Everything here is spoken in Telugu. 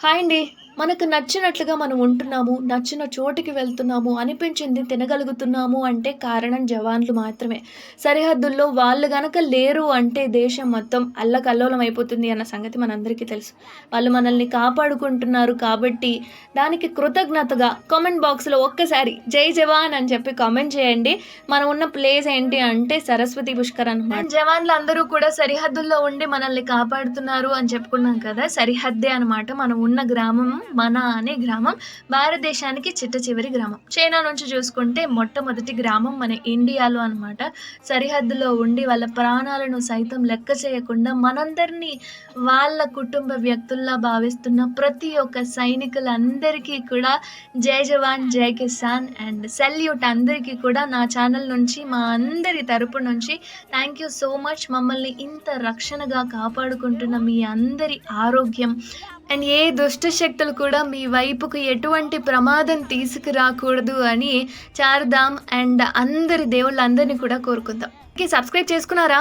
హాయ్ అండి. మనకు నచ్చినట్లుగా మనం ఉంటున్నాము నచ్చిన చోటికి వెళ్తున్నాము అనిపించింది తినగలుగుతున్నాము అంటే కారణం జవాన్లు మాత్రమే. సరిహద్దుల్లో వాళ్ళు గనక లేరు అంటే దేశం మొత్తం అల్లకల్లోలం అయిపోతుంది అన్న సంగతి మనందరికీ తెలుసు. వాళ్ళు మనల్ని కాపాడుకుంటున్నారు కాబట్టి దానికి కృతజ్ఞతగా కామెంట్ బాక్స్లో ఒక్కసారి జై జవాన్ అని చెప్పి కామెంట్ చేయండి. మనం ఉన్న ప్లేస్ ఏంటి అంటే సరస్వతి పుష్కర్ అనమాట జవాన్లు అందరూ కూడా సరిహద్దుల్లో ఉండి మనల్ని కాపాడుతున్నారు అని చెప్పుకున్నాం కదా సరిహద్దే అనమాట మనం ఉన్న గ్రామం మన అనే గ్రామం భారతదేశానికి చిట్ట చివరి గ్రామం. చైనా నుంచి చూసుకుంటే మొట్టమొదటి గ్రామం మన ఇండియాలో అనమాట సరిహద్దులో ఉండి వాళ్ళ ప్రాణాలను సైతం లెక్క చేయకుండా మనందరినీ వాళ్ళ కుటుంబ వ్యక్తుల్లా భావిస్తున్న ప్రతి ఒక్క సైనికులందరికీ కూడా జై జవాన్ జై కిసాన్ అండ్ సెల్యూట్ అందరికీ కూడా నా ఛానల్ నుంచి మా అందరి తరపు నుంచి థ్యాంక్ యూ సో మచ్. మమ్మల్ని ఇంత రక్షణగా కాపాడుకుంటున్న మీ అందరి ఆరోగ్యం అండ్ ఏ దుష్ట శక్తులు కూడా మీ వైపుకు ఎటువంటి ప్రమాదం తీసుకురాకూడదు అని చార్ధామ్ అండ్ అందరి దేవుళ్ళందరినీ కూడా కోరుకుందాం. సబ్స్క్రైబ్ చేసుకున్నారా?